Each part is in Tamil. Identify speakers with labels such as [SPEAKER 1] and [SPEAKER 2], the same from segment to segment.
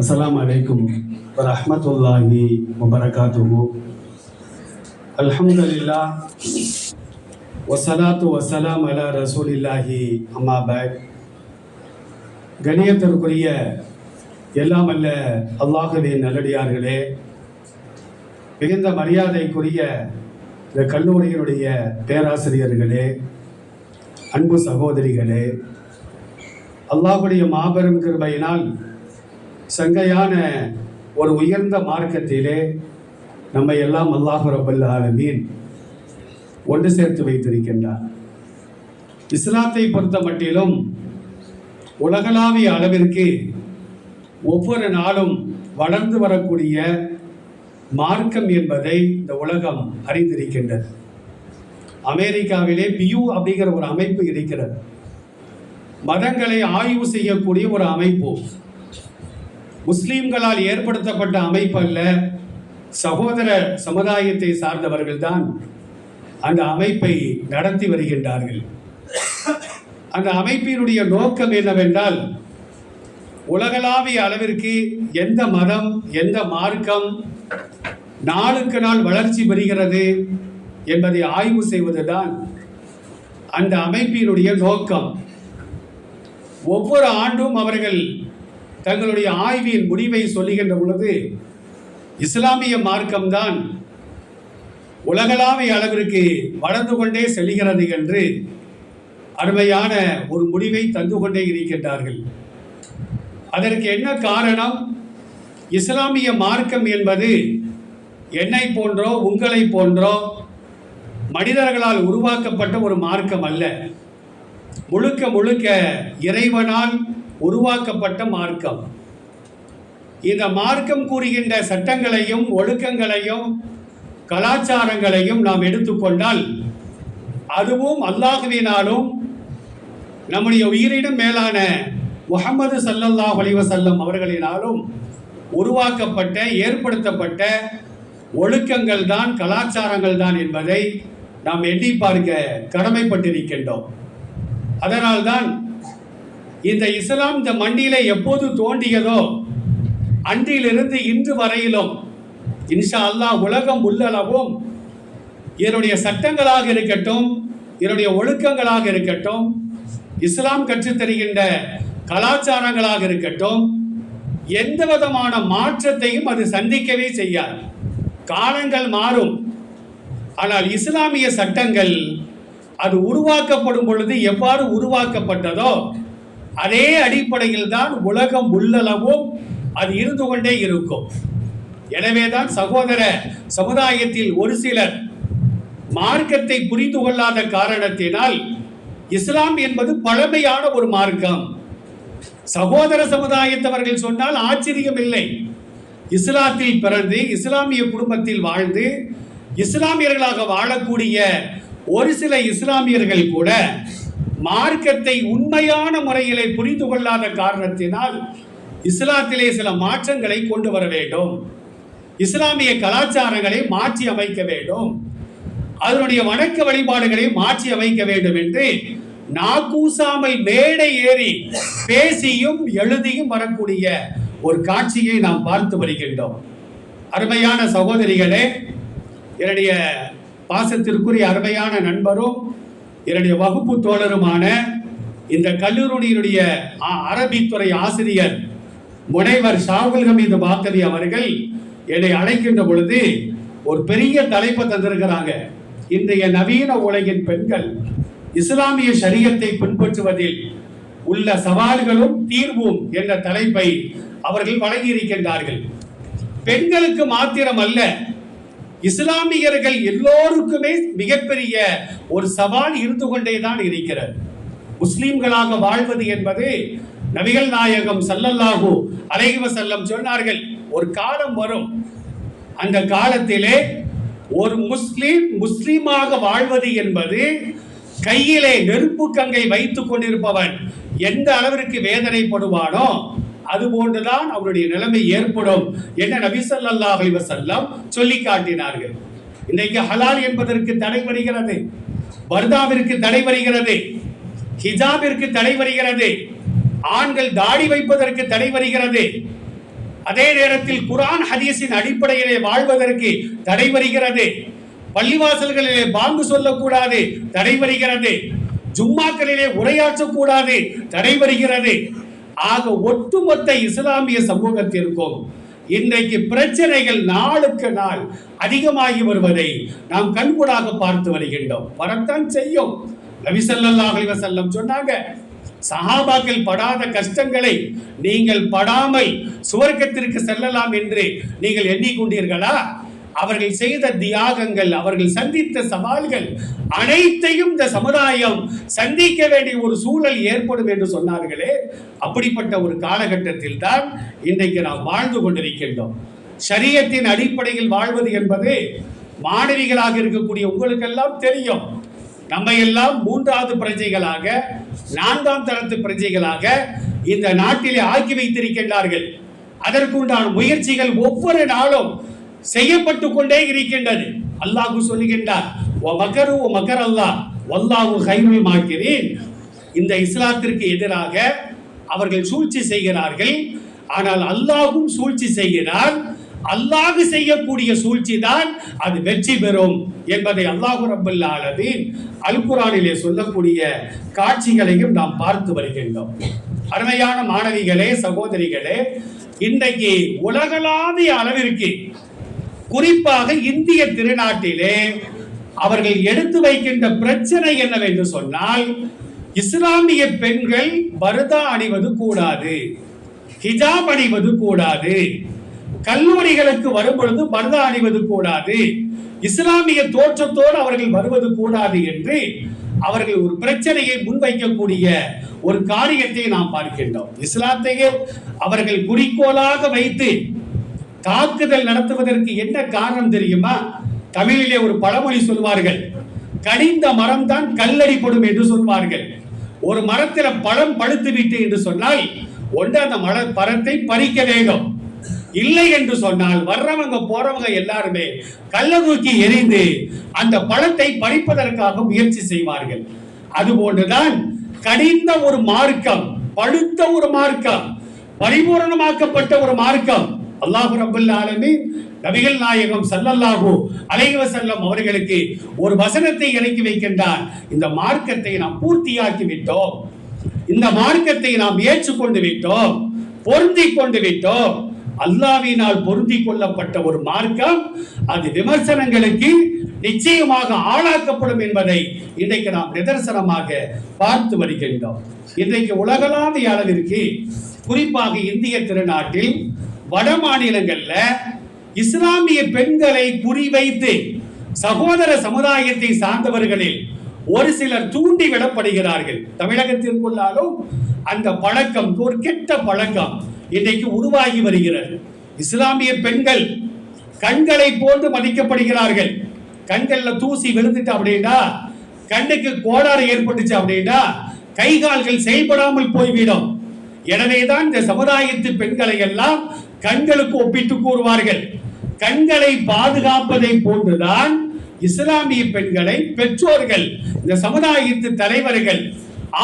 [SPEAKER 1] அஸ்லாம் வலைக்கும் வரமத்துல்லாஹி வபரகாத்துஹு அல்ஹம்துலில்லா வசலாத்து வசலாம் அலா ரசூலில்லாஹி அம்மா பாய் கணியத்திற்குரிய எல்லாம் அல்ல அல்லாஹுவின் நல்லடியார்களே மிகுந்த மரியாதைக்குரிய இந்த கல்லூரியினுடைய பேராசிரியர்களே அன்பு சகோதரிகளே அல்லாஹுடைய மாபெரும் கிருபையினால் சங்கையான ஒரு உயர்ந்த மார்க்கத்திலே நம்மை எல்லாம் அல்லாஹு ரபுல் ஆலமீன் ஒன்று சேர்த்து வைத்திருக்கின்றார். இஸ்லாத்தை பொறுத்த மட்டிலும் உலகளாவிய அளவிற்கு ஒவ்வொரு நாளும் வளர்ந்து வரக்கூடிய மார்க்கம் என்பதை இந்த உலகம் அறிந்திருக்கின்றது. அமெரிக்காவிலே பியூ அப்படிங்கிற ஒரு அமைப்பு இருக்கிறது. மதங்களை ஆய்வு செய்யக்கூடிய ஒரு அமைப்பு. முஸ்லீம்களால் ஏற்படுத்தப்பட்ட அமைப்பு அல்ல சகோதர சமுதாயத்தை சார்ந்தவர்கள் தான் அந்த அமைப்பை நடத்தி வருகின்றார்கள். அந்த அமைப்பினுடைய நோக்கம் என்னவென்றால் உலகளாவிய அளவிற்கு எந்த மதம் எந்த மார்க்கம் நாளுக்கு நாள் வளர்ச்சி பெறுகிறது என்பதை ஆய்வு செய்வதுதான் அந்த அமைப்பினுடைய நோக்கம். ஒவ்வொரு ஆண்டும் அவர்கள் தங்களுடைய ஆய்வின் முடிவை சொல்லுகின்ற பொழுது இஸ்லாமிய மார்க்கம்தான் உலகளாவிய அளவிற்கு வளர்ந்து கொண்டே செல்கிறது என்று அருமையான ஒரு முடிவை தந்து கொண்டே இருக்கின்றார்கள். அதற்கு என்ன காரணம்? இஸ்லாமிய மார்க்கம் என்பது என்னை போன்றோ உங்களை போன்றோ மனிதர்களால் உருவாக்கப்பட்ட ஒரு மார்க்கம் அல்ல. முழுக்க முழுக்க இறைவனால் உருவாக்கப்பட்ட மார்க்கம். இந்த மார்க்கம் கூறுகின்ற சட்டங்களையும் ஒழுக்கங்களையும் கலாச்சாரங்களையும் நாம் எடுத்துக்கொண்டால் அதுவும் அல்லாஹுவினாலும் நம்முடைய உயிரினம் மேலான முகமது சல்லல்லாஹ் அலிவசல்லம் அவர்களினாலும் உருவாக்கப்பட்ட ஏற்படுத்தப்பட்ட ஒழுக்கங்கள் தான் கலாச்சாரங்கள் தான் என்பதை நாம் எண்ணி பார்க்க கடமைப்பட்டிருக்கின்றோம். அதனால்தான் இந்த இஸ்லாம் இந்த மண்டியில எப்போது தோண்டியதோ அன்றிலிருந்து இன்று வரையிலும் இன்ஷா அல்லாஹ் உலகம் உள்ளளவும் இதனுடைய சட்டங்களாக இருக்கட்டும் இதனுடைய ஒழுக்கங்களாக இருக்கட்டும் இஸ்லாம் கற்றுத்தருகின்ற கலாச்சாரங்களாக இருக்கட்டும் எந்த விதமான மாற்றத்தையும் அது சந்திக்கவே செய்யாது. காலங்கள் மாறும். ஆனால் இஸ்லாமிய சட்டங்கள் அது உருவாக்கப்படும் பொழுது எவ்வாறு உருவாக்கப்பட்டதோ அதே அடிப்படையில் தான் உலகம் உள்ளளவும் அது இருந்து கொண்டே இருக்கும். எனவேதான் சகோதர சமுதாயத்தில் ஒரு சிலர் மார்க்கத்தை புரிந்து கொள்ளாத காரணத்தினால் இஸ்லாம் என்பது பழமையான ஒரு மார்க்கம். சகோதர சமுதாயத்தவர்கள் சொன்னால் ஆச்சரியம் இல்லை. இஸ்லாத்தில் பிறந்து இஸ்லாமிய குடும்பத்தில் வாழ்ந்து இஸ்லாமியர்களாக வாழக்கூடிய ஒரு சில இஸ்லாமியர்கள் கூட மார்க்கத்தை உண்மையான முறையிலே புரிந்து கொள்ளாத காரணத்தினால் இஸ்லாத்திலே சில மாற்றங்களை கொண்டு வர வேண்டும். இஸ்லாமிய கலாச்சாரங்களை மாற்றி அமைக்க வேண்டும். அதனுடைய வணக்க வழிபாடுகளை மாற்றி அமைக்க வேண்டும் என்று நாக்கூசாமல் மேடை ஏறி பேசியும் எழுதியும் வரக்கூடிய ஒரு காட்சியை நாம் பார்த்து வருகின்றோம். அருமையான சகோதரிகளே என்னுடைய பாசத்திற்குரிய அருமையான நண்பரும் என்னுடைய வகுப்பு தோழருமான இந்த கல்லூரியினுடைய அ- அரபித்துறை ஆசிரியர் முனைவர் ஷாகுல் ஹமீது பாக்கவி அவர்கள் என்னை அழைக்கின்ற பொழுது ஒரு பெரிய தலைப்பை தந்திருக்கிறாங்க. இன்றைய நவீன உலகின் பெண்கள் இஸ்லாமிய சரியத்தை பின்பற்றுவதில் உள்ள சவால்களும் தீர்வும் என்ற தலைப்பை அவர்கள் வழங்கியிருக்கின்றார்கள். பெண்களுக்கு மாத்திரம் அல்ல இஸ்லாமியர்கள் எல்லோருக்குமே மிகப்பெரிய ஒரு சவால் இருந்து கொண்டே தான் இருக்கிறது. முஸ்லிம்களாக வாழ்வது என்பது நபிகள் நாயகம் ஸல்லல்லாஹு அலைவ செல்லம் சொன்னார்கள் ஒரு காலம் வரும். அந்த காலத்திலே ஒரு முஸ்லீம் முஸ்லீமாக வாழ்வது என்பது கையிலே நெருப்பு கங்கை வைத்துக் கொண்டிருப்பவன் எந்த அளவிற்கு வேதனைப்படுவானோ அது போன்றுதான் அவருடைய நிலைமை ஏற்படும் என நபி ஸல்லல்லாஹு சொல்லி காட்டினார்கள். இன்றைக்கு ஹலால் என்பதற்கு தடை வருகிறது வர்தாவிற்கு தடை வருகிறது ஹிஜாபிற்கு தடை வருகிறது ஆண்கள் தாடி வைப்பதற்கு தடை வருகிறது. அதே நேரத்தில் குரான் ஹதீஸின் அடிப்படையிலே வாழ்வதற்கு தடை வருகிறது. பள்ளிவாசல்களிலே பாங்கு சொல்லக்கூடாது தடை வருகிறது. ஜும்மாக்களிலே உரையாற்றக்கூடாது தடை வருகிறது. ஆக ஒட்டுமொத்த இஸ்லாமிய சமூகத்திற்கும் இன்றைக்கு பிரச்சனைகள் நாளுக்கு நாள் அதிகமாகி வருவதை நாம் கண்கூடாக பார்த்து வருகின்றோம். வரத்தான் செய்யும். நபி செல்லம் சொன்னாங்க சஹாபாக்கள் படாத கஷ்டங்களை நீங்கள் படாமல் சுவர்க்கத்திற்கு செல்லலாம் என்று நீங்கள் எண்ணிக்கொண்டீர்களா? அவர்கள் செய்த தியாகங்கள் அவர்கள் சந்தித்த சவால்கள் அனைத்தையும் இந்த சமுதாயம் சந்திக்க வேண்டிய ஒரு சூழல் ஏற்படும் என்று சொன்னார்களே. அப்படிப்பட்ட ஒரு காலகட்டத்தில் தான் இன்றைக்கு நாம் வாழ்ந்து கொண்டிருக்கின்றோம். சரியத்தின் அடிப்படையில் வாழ்வது என்பது மாணவிகளாக இருக்கக்கூடிய உங்களுக்கெல்லாம் தெரியும். நம்ம எல்லாம் மூன்றாவது பிரஜைகளாக நான்காம் தரத்து பிரஜைகளாக இந்த நாட்டிலே ஆக்கி வைத்திருக்கின்றார்கள். அதற்குண்டான முயற்சிகள் ஒவ்வொரு நாளும் செய்யப்பட்டு கொண்டே இருக்கின்றது. அல்லாஹ் சொல்லுகின்றார் ஓ மகரு ஓ மகர் அல்லாஹ் வல்லாஹு கைருல் மாக்கிறேன் இந்த இஸ்லாத்திற்கு எதிராக அவர்கள் சூழ்ச்சி செய்கிறார்கள். ஆனால் அல்லாஹும் சூழ்ச்சி செய்கிறார். அல்லாஹ் செய்யக்கூடிய சூழ்ச்சி தான் அது வெற்றி பெறும் என்பதை அல்லாஹு ரப்பல் ஆலமீன் அல் குரானிலே சொல்லக்கூடிய காட்சிகளையும் நாம் பார்த்து வருகின்றோம். அருமையான மாணவிகளே சகோதரிகளே இன்றைக்கு உலகளாவிய அளவிற்கு குறிப்பாக இந்திய திருநாட்டிலே அவர்கள் எடுத்து வைக்கின்ற பிரச்சனை என்னவென்று சொன்னால் இஸ்லாமிய பெண்கள் பருதா அணிவது கூடாது ஹிஜாப் அணிவது கூடாது கல்லூரிகளுக்கு வரும் பொழுது பருதா அணிவது கூடாது இஸ்லாமிய தோற்றத்தோடு அவர்கள் வருவது கூடாது என்று அவர்கள் ஒரு பிரச்சனையை முன்வைக்கக்கூடிய ஒரு காரியத்தை நாம் பார்க்கின்றோம். இஸ்லாத்தையே அவர்கள் குறிக்கோளாக வைத்து தாக்குதல் நடத்துவதற்கு என்ன காரணம் தெரியுமா? தமிழிலே ஒரு பழமொழி சொல்வார்கள் கனிந்த மரம் தான் கல்லடிப்படும் என்று சொல்வார்கள். ஒரு மரத்தில் பழம் பழுத்து விட்டு என்று சொன்னால் ஒன்று அந்த மர பரத்தை பறிக்க வேண்டும். இல்லை என்று சொன்னால் வர்றவங்க போறவங்க எல்லாருமே கல்ல தூக்கி எரிந்து அந்த பழத்தை பறிப்பதற்காக முயற்சி செய்வார்கள். அதுபோன்றுதான் கடிந்த ஒரு மார்க்கம் பழுத்த ஒரு மார்க்கம் பரிபூரணமாக்கப்பட்ட ஒரு மார்க்கம் அல்லாஹு ரபுல் ஆலமே நபிகள் நாயகம் சல்லல்லாஹு அலைவ செல்லம் அவர்களுக்கு ஒரு வசனத்தை இறக்கி வைக்கின்றார். இந்த மார்க்கத்தை நாம் பூர்த்தியாக்கி விட்டோம். இந்த மார்க்கத்தை நாம் ஏற்றுக்கொண்டு விட்டோம். பொருந்தி கொண்டு விட்டோம். அல்லாவினால் பொருந்தி கொள்ளப்பட்ட ஒரு மார்க்கம் அது விமர்சனங்களுக்கு நிச்சயமாக ஆளாக்கப்படும் என்பதை இன்றைக்கு நாம் நிதர்சனமாக பார்த்து வருகின்றோம். இன்றைக்கு உலகளாவிய அளவிற்கு குறிப்பாக இந்திய திருநாட்டில் வட மாநிலங்கள்ல இஸ்லாமிய பெண்களை குறிவைத்து சகோதர சமுதாயத்தை சார்ந்தவர்களில் ஒரு சிலர் தூண்டி விடப்படுகிறார்கள். தமிழகத்திற்குள்ளாலும் அந்த பழக்கம் ஒரு கெட்ட பழக்கம் இன்றைக்கு உருவாகி வருகிறது. இஸ்லாமிய பெண்கள் கண்களை போன்று மதிக்கப்படுகிறார்கள். கண்கள்ல தூசி விழுந்துட்டு அப்படின்னா கண்ணுக்கு கோளாறு ஏற்பட்டுச்சு அப்படின்னா கை கால்கள் செயல்படாமல் போய்விடும். எனவேதான் இந்த சமுதாயத்து பெண்களை எல்லாம் கண்களுக்கு ஒப்பிட்டு கூறுவார்கள். கண்களை பாதுகாப்பதை போன்றுதான் இஸ்லாமிய பெண்களை பெற்றோர்கள் இந்த சமுதாயத்து தலைவர்கள்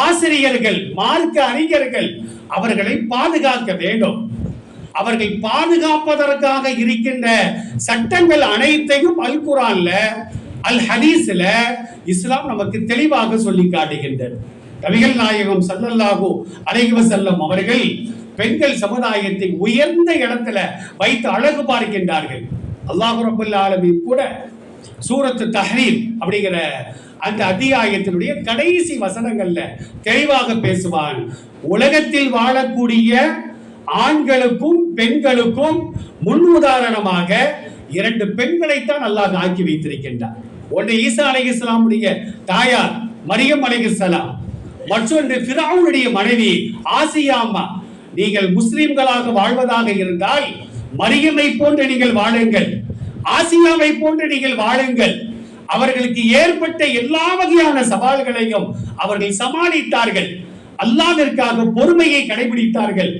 [SPEAKER 1] ஆசிரியர்கள் மார்க்க அறிஞர்கள் அவர்களை பாதுகாக்க வேண்டும். அவர்கள் பாதுகாப்பதற்காக இருக்கின்ற சட்டங்கள் அனைத்தையும் அல் குரான்ல அல் ஹதீஸ்ல இஸ்லாம் நமக்கு தெளிவாக சொல்லி காட்டுகின்றது. கவிகள் நாயகம் ஸல்லல்லாஹு அலைஹி அவர்கள் பெண்கள் சமுதாயத்தை உயர்ந்த இடத்துல வைத்து அழகு பார்க்கின்றார்கள். அல்லாஹு ரப்பல் கூட சூரத்து தஹ்ரீம் அப்படிங்கிற அந்த அத்தியாயத்தினுடைய கடைசி வசனங்கள்ல தெளிவாக பேசுவான். உலகத்தில் வாழக்கூடிய ஆண்களுக்கும் பெண்களுக்கும் முன் உதாரணமாக இரண்டு பெண்களைத்தான் அல்லாஹ் ஆக்கி வைத்திருக்கின்றார் ஒன்று ஈசா அலை இஸ்லாமுடைய தாயார் மரியம் அலைஹிஸ்ஸலாம் மற்றொன்று ஃபிரௌனுடைய மனைவி ஆசியாமா நீங்கள் முஸ்லிம்களாக வாழ்வதாக இருந்தால் மரியமை போன்று நீங்கள் வாழுங்கள். ஆசியாவை போன்று நீங்கள் வாழுங்கள். அவர்களுக்கு ஏற்பட்ட எல்லா வகையான சவால்களையும் அவர்கள் சமாளித்தார்கள். அல்லாவிற்காக பொறுமையை கடைபிடித்தார்கள்.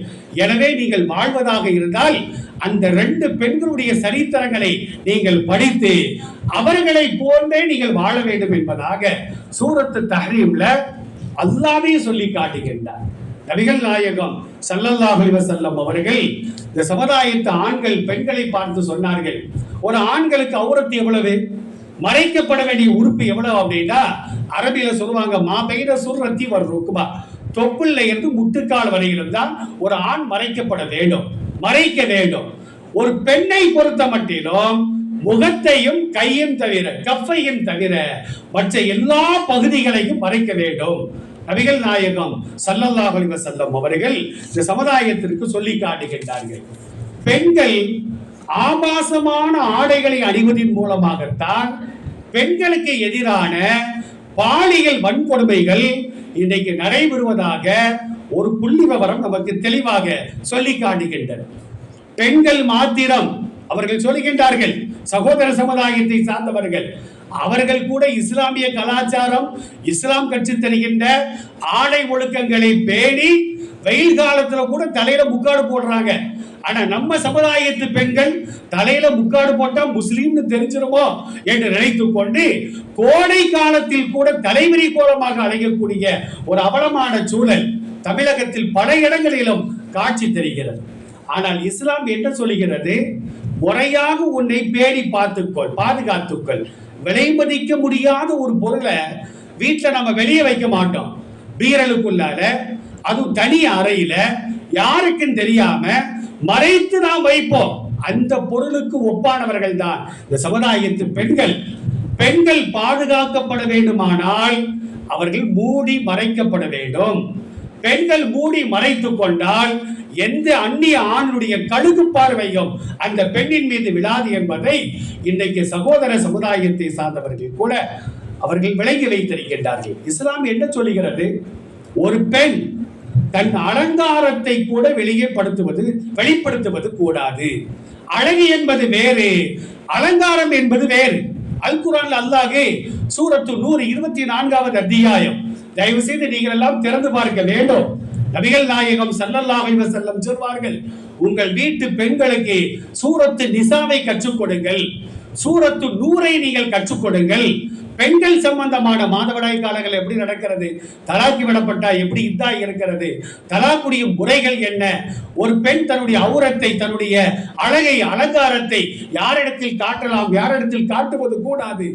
[SPEAKER 1] எனவே நீங்கள் வாழ்வதாக இருந்தால் அந்த ரெண்டு பெண்களுடைய சரித்திரங்களை நீங்கள் படித்து அவர்களை போன்றே நீங்கள் வாழ வேண்டும் என்பதாக சூரத்து தஹரீம்ல அல்லாவே சொல்லி காட்டுகின்றார். நபிகள் நாயகம் ஸல்லல்லாஹு செல்லம் அவர்கள் இந்த சமுதாயத்து ஆண்கள் பெண்களை பார்த்து சொன்னார்கள் ஒரு ஆண்களுக்கு அவுரத்து எவ்வளவு? மறைக்கப்பட வேண்டிய உறுப்பு எவ்வளவு அப்படின்னா அரபியில சொல்லுவாங்க மா பெய்த சுர்ரத்தி ஒரு தொப்புள்ள இருந்து முட்டுக்கால் வரை இருந்தால் ஒரு ஆண் மறைக்கப்பட வேண்டும் மறைக்க வேண்டும். ஒரு பெண்ணை பொறுத்த மட்டிலும் முகத்தையும் கையும் தவிர கஃப்பையும் தவிர மற்ற எல்லா பகுதிகளையும் மறைக்க வேண்டும். நபிகள் நாயகம் ஸல்லல்லாஹு அலைஹி செல்லம் அவர்கள் இந்த சமுதாயத்திற்கு சொல்லி காட்டுகின்றார்கள். பெண்கள் ஆபாசமான ஆடைகளை அணிவதின் மூலமாகத்தான் பெண்களுக்கு எதிரான பாலியல் வன்கொடுமைகள் இன்றைக்கு நடைபெறுவதாக ஒரு புள்ளி விவரம் நமக்கு தெளிவாக சொல்லி காட்டுகின்றன. பெண்கள் மாத்திரம் அவர்கள் சொல்லுகின்றார்கள் சகோதர சமுதாயத்தை சார்ந்தவர்கள் அவர்கள் கூட இஸ்லாமிய கலாச்சாரம் இஸ்லாம் கட்சி தருகின்ற ஆடை ஒழுக்கங்களை பேணி வெயில் காலத்துல கூட தலையில முக்காடு போடுறாங்க. ஆனா நம்ம சமுதாயத்து பெண்கள் தலையில முக்காடு போட்டா முஸ்லீம்னு தெரிஞ்சிருமோ என்று நினைத்து கொண்டு கோடை காலத்தில் கூட தலைவிரி கோலமாக அடையக்கூடிய ஒரு அவலமான சூழல் தமிழகத்தில் பல இடங்களிலும் காட்சி தெரிகிறது. ஆனால் இஸ்லாம் என்ன சொல்லுகிறது? முறையாக உன்னை பேணி பார்த்துக்கொள் பாதுகாத்துக்கொள். விலை மதிக்க முடியாத ஒரு பொருளை வீட்டில் நம்ம வெளியே வைக்க மாட்டோம். பீரலுக்குள்ளால அதுவும் தனி அறையில யாருக்கும் தெரியாம மறைத்து நாம் வைப்போம். அந்த பொருளுக்கு ஒப்பானவர்கள் தான் இந்த சமுதாயத்து பெண்கள். பெண்கள் பாதுகாக்கப்பட வேண்டுமானால் அவர்கள் மூடி மறைக்கப்பட வேண்டும். பெண்கள் மூடி மறைத்து கொண்டால் எந்த அந்நிய ஆணுடைய கழுகு பார்வையும் அந்த பெண்ணின் மீது விழாது என்பதை இன்றைக்கு சகோதர சமுதாயத்தை சார்ந்தவர்கள் கூட அவர்கள் விளங்கி வைத்திருக்கின்றார்கள். இஸ்லாம் என்ன சொல்லுகிறது? ஒரு பெண் தன் அலங்காரத்தை கூட வெளியே படுத்துவது வெளிப்படுத்துவது கூடாது. அழகு என்பது வேறு அலங்காரம் என்பது வேறு. அல் குரான் அல்லாஹே சூரத்து நூறு இருபத்தி நான்காவது அத்தியாயம். தயவு செய்து நீங்கள் எல்லாம் திறந்து பார்க்க வேண்டும். நபிகள் நாயகம் ஸல்லல்லாஹு செல்லம் சொல்வார்கள் உங்கள் வீட்டு பெண்களுக்கு சூரத்து நிசாவை கற்றுக் கொடுங்கள். சூரத்து நூரை நீங்கள் கற்றுக் கொடுங்கள். பெண்கள் சம்பந்தமான மாதவிடாய் காலங்கள் எப்படி நடக்கிறது? தலாக்கி விடப்பட்டா எப்படி இதா இருக்கிறது? தலாக்குடிய முறைகள் என்ன? ஒரு பெண் தன்னுடைய அவுரத்தை தன்னுடைய அழகை அலங்காரத்தை யாரிடத்தில் காட்டலாம் யாரிடத்தில் காட்டுவது கூடாது?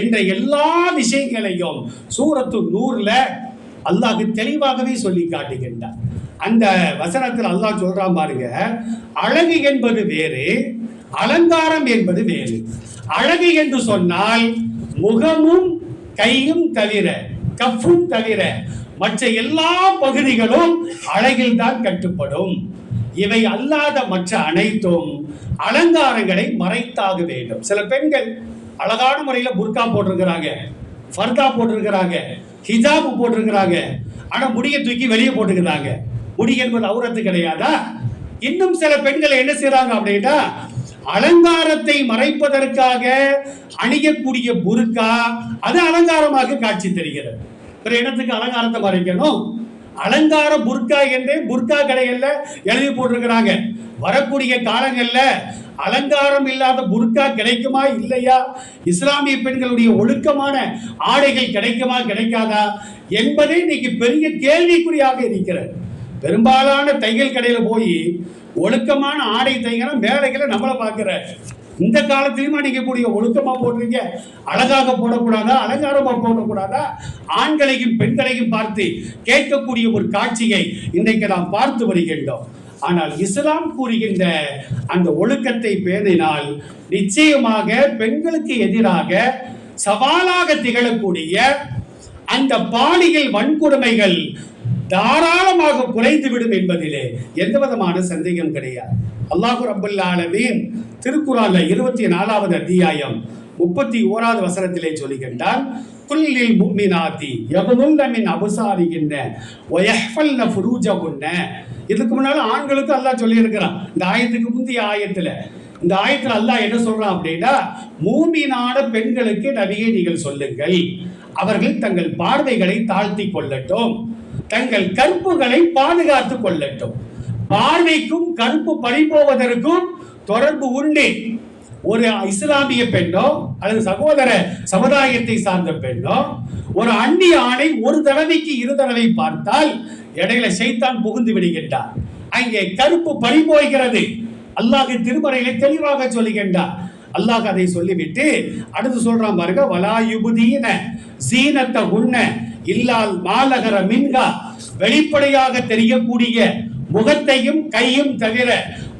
[SPEAKER 1] என்ற எல்லா விஷயங்களையும் சூரத்து நூறுல அல்லாஹ் தெளிவாகவே சொல்லி காட்டுகின்றார். அந்த வசனத்தில் அல்லாஹ் சொல்றான் பாருங்க அழகு என்பது வேறு அலங்காரம் என்பது வேறு. அழகு என்று சொன்னால் முகமும் கையும் தவிர கஃபும் தவிர மற்ற எல்லா பகுதிகளும் அழகில் தான் கட்டுப்படும். இவை அல்லாத மற்ற அனைத்தும் அலங்காரங்களை மறைத்தாக வேண்டும். சில பெண்கள் அழகான முறையில் புர்கா போட்டிருக்கிறாங்க ஃபர்தா போட்டிருக்கிறாங்க ஹிஜாப் போட்டிருக்கிறாங்க. ஆனா முடியை தூக்கி வெளியே போட்டுக்கிறாங்க. முடி என்பது அவுரத்து கிடையாதா? இன்னும் சில பெண்கள் என்ன செய்யறாங்க அப்படின்னா அலங்காரத்தை மறைப்பதற்காக அணியக்கூடிய புருக்கா அது அலங்காரமாக காட்சி தெரிகிறது. பிற இடத்துக்கு அலங்காரத்தை மறைக்கணும்? அலங்கார புர்கா என்றே புர்கா கடைகள்ல எழுதி போட்டிருக்கிறாங்க. வரக்கூடிய காலங்கள்ல அலங்காரம் இல்லாத புர்கா கிடைக்குமா இல்லையா? இஸ்லாமிய பெண்களுடைய ஒழுக்கமான ஆடைகள் கிடைக்குமா கிடைக்காதா? என்பதே இன்னைக்கு பெரிய கேள்விக்குறியாக இருக்கிறது. பெரும்பாலான தையல் கடையில் போய் ஒழுக்கமான ஆடை தைங்கன்னா வேலைகளை நம்மளை பார்க்கிற இந்த காலத்திலையும் அடிக்கக்கூடிய ஒழுக்கமாக போடுறீங்க? அழகாக போடக்கூடாதா? அலங்காரமாக போடக்கூடாதா? ஆண்களையும் பெண்களையும் பார்த்து கேட்கக்கூடிய ஒரு காட்சியை இன்றைக்கு நாம் பார்த்து வருகின்றோம். ஆனால் இஸ்லாம் கூறுகின்ற அந்த ஒழுக்கத்தை பேணினால் நிச்சயமாக பெண்களுக்கு எதிராக சவாலாக திகழக்கூடிய அந்த பாலியல் வன்கொடுமைகள் தாராளமாக குறைந்துவிடும் என்பதிலே எந்த விதமான சந்தேகம் கிடையாது. அல்லாஹு ரபுல் ஆலமீன் திருக்குறான்ல இருபத்தி நாலாவது அத்தியாயம் முப்பத்தி ஓராவது வசனத்திலே சொல்லுகின்றார் குல்லில் முக்மினாத்தி யகுதுல்ல மின் அபுசாரிகின்ற வயஹ்ஃபல்ன ஃபுரூஜகுன்ன. இதுக்கு முன்னால ஆண்களுக்கு அல்லாஹ் சொல்லியிருக்கிறான். இந்த ஆயத்துக்கு முந்தைய ஆயத்துல. இந்த ஆயத்துல அல்லாஹ் என்ன சொல்றான் அப்படின்னா மூமினான பெண்களுக்கு நபியை நீங்கள் சொல்லுங்கள். அவர்கள் தங்கள் பார்வைகளை தாழ்த்தி கொள்ளட்டும். தங்கள் கற்புகளை பாதுகாத்துக் கொள்ளட்டும். பார்வைக்கும் கருப்பு பறிபோவதற்கும் தொடர்பு உண்டு. ஒரு இஸ்லாமிய பெண்ணோ அல்லது சகோதர சமுதாயத்தை சார்ந்த பெண்ணோ ஒரு அந்நிய ஆணை ஒரு தடவைக்கு இரு தடவை பார்த்தால் இடையில செய்தான் புகுந்து விடுகின்றார். அங்கே கருப்பு பறிபோய்கிறது அல்லாஹ் திருமறையில தெளிவாக சொல்லுகின்றார். அல்லாஹ் அதை சொல்லிவிட்டு அடுத்து சொல்றான் பாருங்க வலாயுபுதீன சீனத்தை உண்ண இல்லால் மாலகர மின்கா வெளிப்படையாக தெரியக்கூடிய முகத்தையும் கையும் தவிர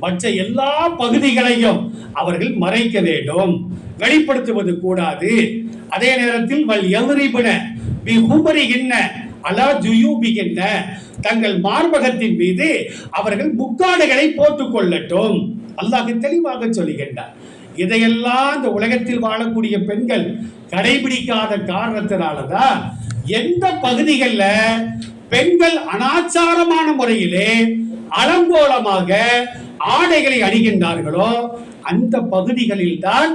[SPEAKER 1] மற்ற எல்லா பகுதிகளையும் அவர்கள் மறைக்க வேண்டும். வெளிப்படுத்துவது கூடாது. அதே நேரத்தில் வல் எவரிபுன பி என்ன அலா ஜுயூபிகின்ன தங்கள் மார்பகத்தின் மீது அவர்கள் முக்காடுகளை போட்டுக் கொள்ளட்டும். அல்லாஹ் தெளிவாக சொல்லுகின்றார் இதையெல்லாம் இந்த உலகத்தில் வாழக்கூடிய பெண்கள் கடைபிடிக்காத காரணத்தினாலதான் எந்த பகுதிகளில் பெண்கள் அனாச்சாரமான முறையிலே அலங்கோலமாக ஆடைகளை அணிகின்றார்களோ அந்த பகுதிகளில் தான்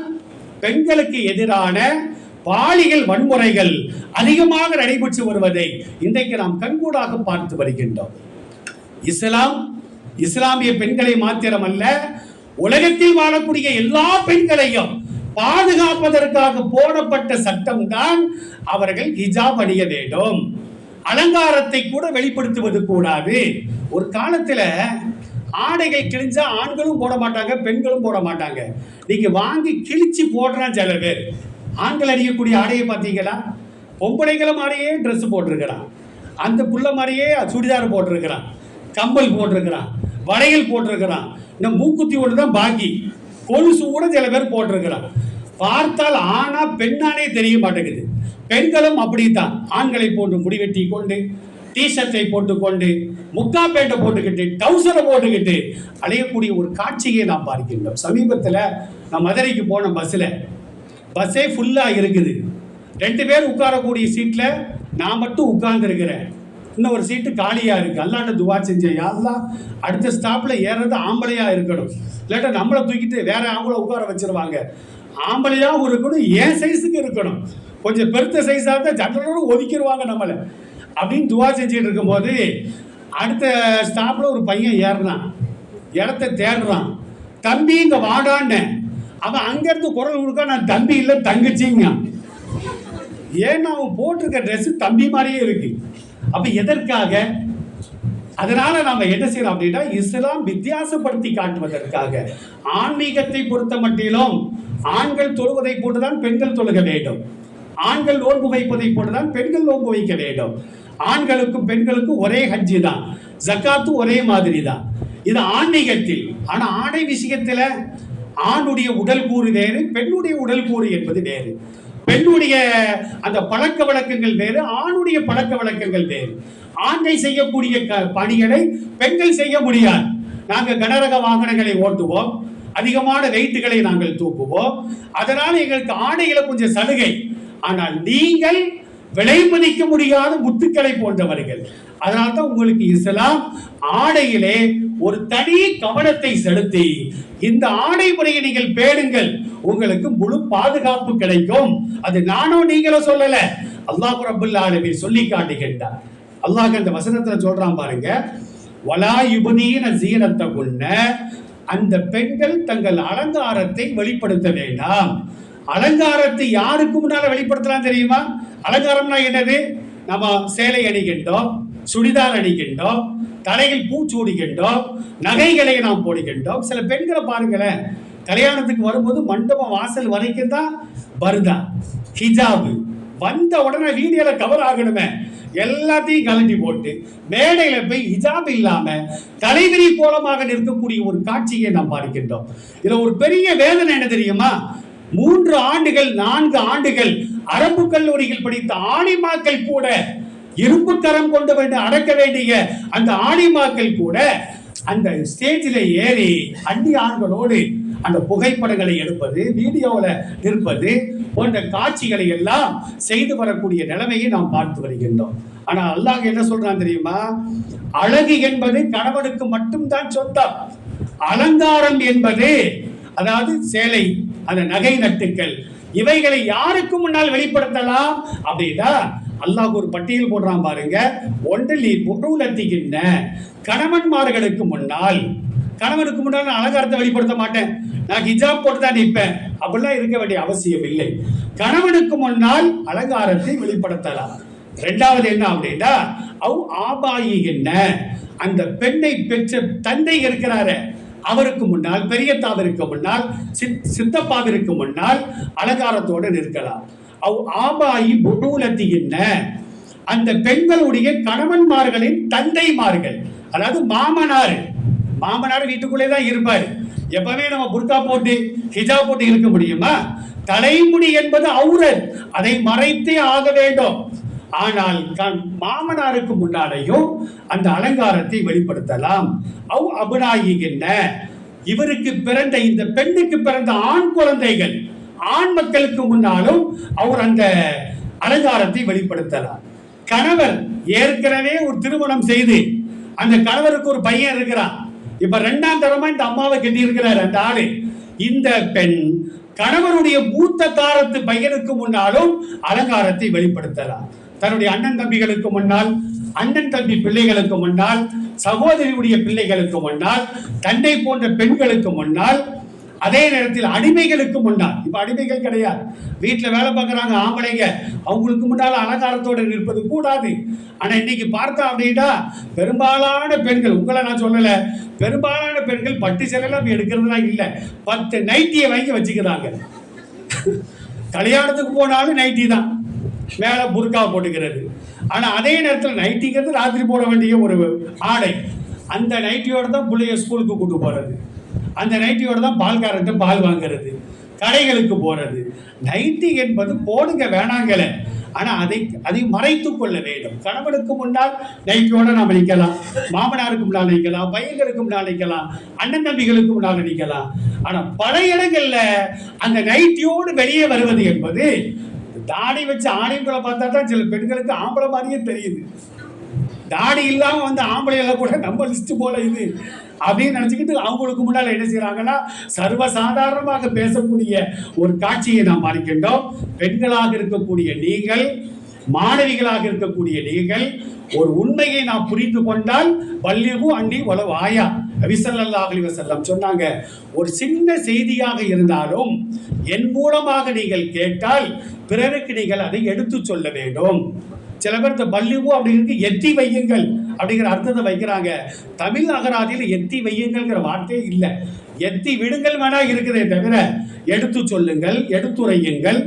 [SPEAKER 1] பெண்களுக்கு எதிரான பாலியல் வன்முறைகள் அதிகமாக நடைபெற்று வருவதை இன்றைக்கு நாம் கண்கூடாக பார்த்து வருகின்றோம். இஸ்லாம் இஸ்லாமிய பெண்களை மாத்திரமல்ல உலகத்தில் வாழக்கூடிய எல்லா பெண்களையும் பாதுகாப்பதற்காக போடப்பட்ட சட்டம் தான் அவர்கள் ஹிஜாப் அணிய வேண்டும். அலங்காரத்தை கூட வெளிப்படுத்துவது கூடாது. ஒரு காலத்தில் ஆடைகள் கிழிஞ்சா ஆண்களும் போட மாட்டாங்க பெண்களும் போட மாட்டாங்க. நீங்க வாங்கி கிழிச்சு போடுறான் சில பேர். ஆண்கள் அணியக்கூடிய ஆடையை பார்த்தீங்களா? பொம்பளைங்களும் மாதிரியே ட்ரெஸ் போட்டிருக்கிறான். அந்த புள்ள மாதிரியே சுடிதார் போட்டிருக்கிறான். கம்பல் போட்டிருக்கிறான். வளையல் போட்டிருக்கிறான். இந்த மூக்குத்தி ஒன்று தான் பாக்கி. கொலுசு கூட சில பேர் போட்டிருக்கிறான். பார்த்தால் ஆனா பெண்ணானே தெரிய மாட்டேங்குது. பெண்களும் அப்படித்தான். ஆண்களை போன்று முடிவெட்டி கொண்டு டிஷர்ட்டை போட்டுக்கொண்டு முக்காப்பேட்டை போட்டுக்கிட்டு டவுசரை போட்டுக்கிட்டு அலையக்கூடிய ஒரு காட்சியை நாம் பார்க்கின்றோம். சமீபத்தில் நான் மதுரைக்கு போன பஸ்ஸில் பஸ்ஸே ஃபுல்லாக இருக்குது. ரெண்டு பேர் உட்காரக்கூடிய சீட்டில் நான் மட்டும் உட்கார்ந்துருக்கிறேன். இன்னும் ஒரு சீட்டு காலியாக இருக்குது அல்லாட்ட துவா செஞ்சேன். யாரெல்லாம் அடுத்த ஸ்டாப்பில் ஏறுறது ஆம்பளையாக இருக்கணும். இல்லாட்டா நம்மளை தூக்கிட்டு வேற ஆம்பளை உட்கார வச்சிருவாங்க. ஆம்பளையாகவும் இருக்கணும் ஏன் சைஸுக்கு இருக்கணும். கொஞ்சம் பெருத்த சைஸாக இருந்தால் ஜன்னலோடு ஒதுக்கிடுவாங்க நம்மளை. அப்படின்னு துவா செஞ்சுட்டு இருக்கும்போது அடுத்த ஸ்டாப்பில் ஒரு பையன் ஏறுறான். இடத்த தேடுறான். தம்பி இங்கே வாடான்னு. அவன் அங்கேருந்து குரல் கொடுக்க நான் தம்பி இல்லை தங்கச்சிங்க. ஏன்னா அவன் போட்டிருக்க ட்ரெஸ் தம்பி மாதிரியே இருக்கு. அப்போ எதற்காக? அதனால் நாம் என்ன செய்யலாம் அப்படின்னா இஸ்லாம் வித்தியாசப்படுத்தி காட்டுவதற்காக. ஆன்மீகத்தை பொறுத்த மட்டிலும் ஆண்கள் தொழுவதை போட்டுதான் பெண்கள் தொழுக வேண்டும். ஆண்கள் நோன்பு வைப்பதை போலதான் பெண்கள் நோன்பு வைக்க வேண்டும். ஆண்களுக்கும் பெண்களுக்கும் ஒரே ஹஜ்ஜி தான். ஜக்காத்து ஒரே மாதிரி தான். இது ஆன்மீகத்தில். ஆனா ஆடை விஷயத்துல ஆணுடைய உடல் கூறு வேறு பெண்ணுடைய உடல் கூறு என்பது வேறு. பெண்ணுடைய அந்த பழக்க வழக்கங்கள் வேறு ஆணுடைய பழக்க வழக்கங்கள் வேறு. ஆண்கள் செய்யக்கூடிய க- பணிகளை பெண்கள் செய்ய முடியாது. நாங்கள் கனரக வாகனங்களை ஓட்டுவோம். அதிகமான வெயிட்டுகளை நாங்கள் தூக்குவோம். அதனால எங்களுக்கு ஆடைகளை கொஞ்சம் சலுகை. ஆனால் நீங்கள் விலை மதிக்க முடியாத முத்துக்களை போன்றவர்கள். அதனால தான் உங்களுக்கு இஸ்லாம் ஆடையிலே ஒரு தனி கவனத்தை செலுத்தி இந்த ஆடை முறையை நீங்கள் பேடுங்கள் உங்களுக்கு முழு பாதுகாப்பு கிடைக்கும். அது நானும் நீங்களும் சொல்லல. அல்லாஹ் ரபுல் சொல்லி காட்டுகின்றார். அல்லாஹ் அந்த வசனத்துல சொல்றான் பாருங்க வலா யுபதீன கொண்ட அந்த பெண்கள் தங்கள் அலங்காரத்தை வெளிப்படுத்த வேண்டாம். அலங்காரத்தை யாருக்கு முன்னால வெளிப்படுத்தலாம் தெரியுமா? அலங்காரம்னா என்னது? நம்ம சேலை அணிகின்றோம் சுடிதார் அணிகின்றோம் தலையில் பூச்சூடுகின்றோம் நகைகளை நாம் போடுகின்றோம். சில பெண்களை பாருங்களேன் கல்யாணத்துக்கு வரும்போது மண்டபம் வாசல் வரைக்கும் தான் வருதா? ஹிஜாபு. வந்த உடனே வீடியோல கவர் ஆகணுமே. எல்லாத்தையும் கலட்டி போட்டு மேடையில போய் ஹிஜாப் இல்லாம தலைவிரி கோலமாக நிற்கக்கூடிய ஒரு காட்சியை நாம் பார்க்கின்றோம். இதுல ஒரு பெரிய வேதனை என்ன தெரியுமா? மூன்று ஆண்டுகள் நான்கு ஆண்டுகள் அரபு கல்லூரியில் படித்த ஆணிமாக்கள் கூட இரும்பு கரம் கொண்டு வந்து அடக்க வேண்டிய அந்த ஆணிமாக்கள் கூட அந்த ஸ்டேஜில் ஏறி அந்நிய ஆண்களோடு அந்த புகைப்படங்களை எடுப்பது வீடியோவில் நிற்பது போன்ற காட்சிகளை எல்லாம் செய்து வரக்கூடிய நிலைமையை நாம் பார்த்து வருகின்றோம். ஆனால் அல்லாஹ் என்ன சொல்றான் தெரியுமா? அழகு என்பது கணவனுக்கு மட்டும்தான் சொந்தம். அலங்காரம் என்பது அதாவது சேலை அந்த நகை நட்டுக்கள் இவைகளை யாருக்கு முன்னால் வெளிப்படுத்தலாம்? அப்படின்னா அல்லாஹ் ஒரு பட்டியல் போடுறான் பாருங்க. ஒன்றில் புகழத்திக்கின்ற கணவன்மார்களுக்கு முன்னால் கணவனுக்கு முன்னால் நான் அலங்காரத்தை வெளிப்படுத்த மாட்டேன். நான் ஹிஜாப் போட்டு தான் நிற்பேன். அப்படிலாம் இருக்க வேண்டிய அவசியம் இல்லை. கணவனுக்கு முன்னால் அலங்காரத்தை வெளிப்படுத்தலாம். ரெண்டாவது என்ன அப்படின்னா அவ் ஆபாயி என்ன அந்த பெண்ணை பெற்ற தந்தை இருக்கிறாரே. அவருக்கு முன்னால் பெரியத்தாவிற்கு முன்னால் சித்- சித்தப்பாவிற்கு முன்னால் அலங்காரத்தோடு நிற்கலாம். அவ் ஆபாயி புடூலத்தி என்ன? அந்த பெண்களுடைய கணவன்மார்களின் தந்தைமார்கள் அதாவது மாமனார் மாமனார் வீட்டுக்குள்ளே தான் இருப்பார். எப்பவுமே நம்ம புர்கா போட்டு ஹிஜா போட்டு இருக்க முடியுமா? தலைமுடி என்பது அவுரத் அதை மறைத்தே ஆக வேண்டும். ஆனால் க- மாமனாருக்கு முன்னாலேயும் அந்த அலங்காரத்தை வெளிப்படுத்தலாம். அவ் அபுநாயிகின்ற இவருக்கு பிறந்த இந்த பெண்ணுக்கு பிறந்த ஆண் குழந்தைகள் ஆண் மக்களுக்கு முன்னாலும் அவர் அந்த அலங்காரத்தை வெளிப்படுத்தலாம். கணவர் ஏற்கனவே ஒரு திருமணம் செய்து அந்த கணவருக்கு ஒரு பையன் இருக்கிறான். இப்ப ரெண்டாம் தரமா இந்த அம்மாவை கட்டி இருக்கிறார் அந்த ஆளு. இந்த பெண் கணவருடைய மூத்த தாரத்து பையனுக்கு முன்னாலும் அலங்காரத்தை வெளிப்படுத்தலாம். தன்னுடைய அண்ணன் தம்பிகளுக்கு முன்னால் அண்ணன் தம்பி பிள்ளைகளுக்கு முன்னால் சகோதரியுடைய பிள்ளைகளுக்கு முன்னால் தன்னை போன்ற பெண்களுக்கு முன்னால் அதே நேரத்தில் அடிமைகளுக்கு முன்னால். இப்போ அடிமைகள் கிடையாது. வீட்டில் வேலை பார்க்குறாங்க ஆம்பளைங்க. அவங்களுக்கு முன்னால் அலங்காரத்தோடு நிற்பது கூடாது. ஆனால் இன்னைக்கு பார்த்தா அப்படின்னா பெரும்பாலான பெண்கள் உங்களை நான் சொல்லலை பெரும்பாலான பெண்கள் பட்டு சேலைலாம் எடுக்கிறதுலாம் இல்லை. பத்து நைட்டியை வாங்கி வச்சுக்கிறாங்க. கல்யாணத்துக்கு போனாலும் நைட்டி தான். மேலே புர்கா போட்டுக்கிறது. ஆனால் அதே நேரத்தில் நைட்டிங்கிறது ராத்திரி போட வேண்டிய ஒரு ஆடை. அந்த நைட்டியோட தான் பிள்ளைய ஸ்கூலுக்கு கூட்டு போகிறது அந்த நைட்டியோட தான் பால்காரர்கிட்ட பால் வாங்குறது. கடைகளுக்கு போகிறது நைட்டி என்பது போடுங்க வேணாங்கலை. ஆனால் அதை அதை மறைத்து கொள்ள வேண்டும். கணவனுக்கு முன்னால் நைட்டியோட நாம் நிற்கலாம் மாமனாருக்கு முன்னால் நிற்கலாம் பையன்களுக்கு முன்னால் நிற்கலாம் அண்ணன் தம்பிகளுக்கு முன்னால் நிற்கலாம் ஆனால் பல இடங்களில் அந்த நைட்டியோடு வெளியே வருவது என்பது தாடி வச்சு ஆணையங்களை பார்த்தா தான் சில பெண்களுக்கு ஆம்பளை மாதிரியே தெரியுது. தாடி இல்லாமல் வந்து ஆம்பளைகளை கூட நம்ம லிஸ்ட் போல இது. அப்படின்னு நினச்சிக்கிட்டு அவங்களுக்கு முன்னால் என்ன செய்கிறாங்கன்னா சர்வசாதாரணமாக பேசக்கூடிய ஒரு காட்சியை நாம் பார்க்கின்றோம் பெண்களாக இருக்கக்கூடிய நீங்கள் மாணவிகளாக இருக்கக்கூடிய நீங்கள் ஒரு உண்மையை நாம் புரிந்து கொண்டால் பல்லிகு அண்ணி உளவு ஆயா நபிசல்லாஹ் சொன்னாங்க ஒரு சின்ன செய்தியாக இருந்தாலும் என் மூலமாக நீங்கள் கேட்டால் பிறருக்கு நீங்கள் அதை எடுத்துச் சொல்ல வேண்டும். சில பேர் இந்த பல்லிவு அப்படிங்கிறது எத்தி வையுங்கள். அப்படிங்கிற அர்த்தத்தை வைக்கிறாங்க. தமிழ் அகராதியில் எத்தி வையுங்கள்ங்கிற வார்த்தையே இல்லை. எத்தி விடுங்கள் வேணா இருக்குதே தவிர எடுத்து சொல்லுங்கள் எடுத்துரையுங்கள்.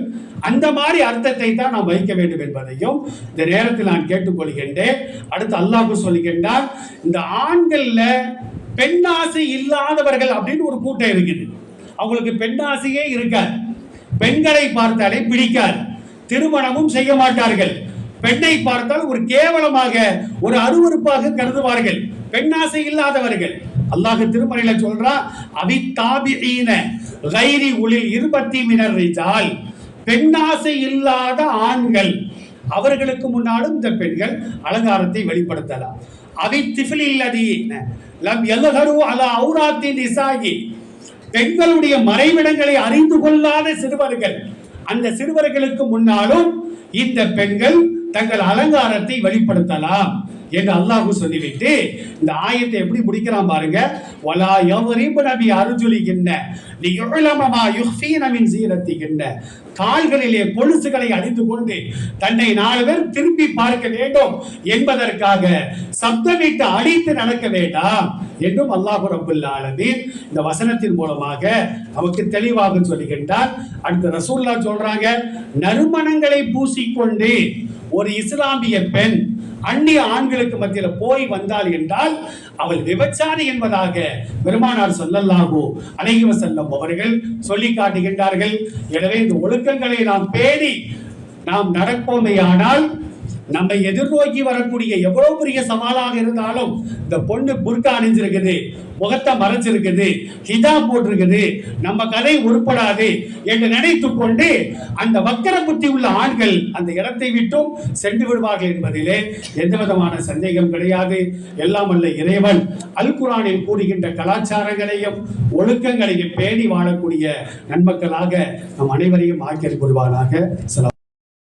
[SPEAKER 1] அந்த மாதிரி அர்த்தத்தை தான் நாம் வைக்க வேண்டும் என்பதையும் இந்த நேரத்தில் நான் கேட்டுக்கொள்கின்றேன். அடுத்து அல்லாஹ் சொல்லுகின்றார் இந்த ஆண்களில் பெண்ணாசை இல்லாதவர்கள் அப்படின்னு ஒரு கூட்டம் இருக்குது. அவங்களுக்கு பெண்ணாசையே இருக்காது. பெண்களை பார்த்தாலே பிடிக்காது. திருமணமும் செய்ய மாட்டார்கள். பெண்ணை பார்த்தால் ஒரு கேவலமாக ஒரு அருவருப்பாக கருதுவார்கள். பெண்ணாசை இல்லாதவர்கள். அல்லாஹ் திருமறையில சொல்றா அவித்தாபிஈன கைரி உளில் இருபத்தி மினர் ரிஜால். பெண்ணாசை இல்லாத ஆண்கள் அவர்களுக்கு முன்னாலும் இந்த பெண்கள் அலங்காரத்தை வெளிப்படுத்தலாம். அவி திஃபிலில்லதீன லம் எல்லகரு அலா பெண்களுடைய மறைவிடங்களை அறிந்து கொள்ளாத சிறுவர்கள். அந்த சிறுவர்களுக்கு முன்னாலும் இந்த பெண்கள் தங்கள் அலங்காரத்தை வெளிப்படுத்தலாம். என்று அல்லாஹ் சொல்லிவிட்டு இந்த ஆயத்தை எப்படி முடிக்கிறான் பாருங்க. வலா எவரையும் நபி நீ லியுலமமா யுஃபீன மின் சீரத்திகின்ற கால்களிலே பொழுசுகளை அடித்து கொண்டு தன்னை நாலு பேர் திரும்பி பார்க்க வேண்டும் என்பதற்காக சப்தமிட்டு அடித்து நடக்க வேண்டாம் என்றும் அல்லாஹு ரபுல் ஆலமீன் இந்த வசனத்தின் மூலமாக நமக்கு தெளிவாக சொல்லுகின்றார் அடுத்து ரசூல்லா சொல்றாங்க நறுமணங்களை பூசிக்கொண்டு ஒரு இஸ்லாமிய பெண் அந்நிய ஆண்களுக்கு மத்தியில் போய் வந்தாள் என்றால் அவள் விபச்சாரி என்பதாக பெருமானார் சொல்லல்லாகோ அலைஹி செல்லும் அவர்கள் சொல்லி காட்டுகின்றார்கள். எனவே இந்த ஒழுக்கங்களை நாம் பேணி நாம் நடப்போமையானால் நம்மை எதிர்நோக்கி வரக்கூடிய எவ்வளவு பெரிய சவாலாக இருந்தாலும் இந்த பொண்ணு புர்கா அணிஞ்சிருக்குது முகத்தை மறைச்சிருக்குது ஹிதா போட்டிருக்குது நம்ம கதை உருப்படாது என்று நினைத்து கொண்டு அந்த வக்கர புத்தி உள்ள ஆண்கள் அந்த இடத்தை விட்டும் சென்று விடுவார்கள் என்பதிலே எந்த விதமான சந்தேகம் கிடையாது. எல்லாம் அல்ல இறைவன் அல் குரானில் கூறுகின்ற கலாச்சாரங்களையும் ஒழுக்கங்களையும் பேணி வாழக்கூடிய நன்மக்களாக நம் அனைவரையும் ஆக்கியல் கொள்வானாக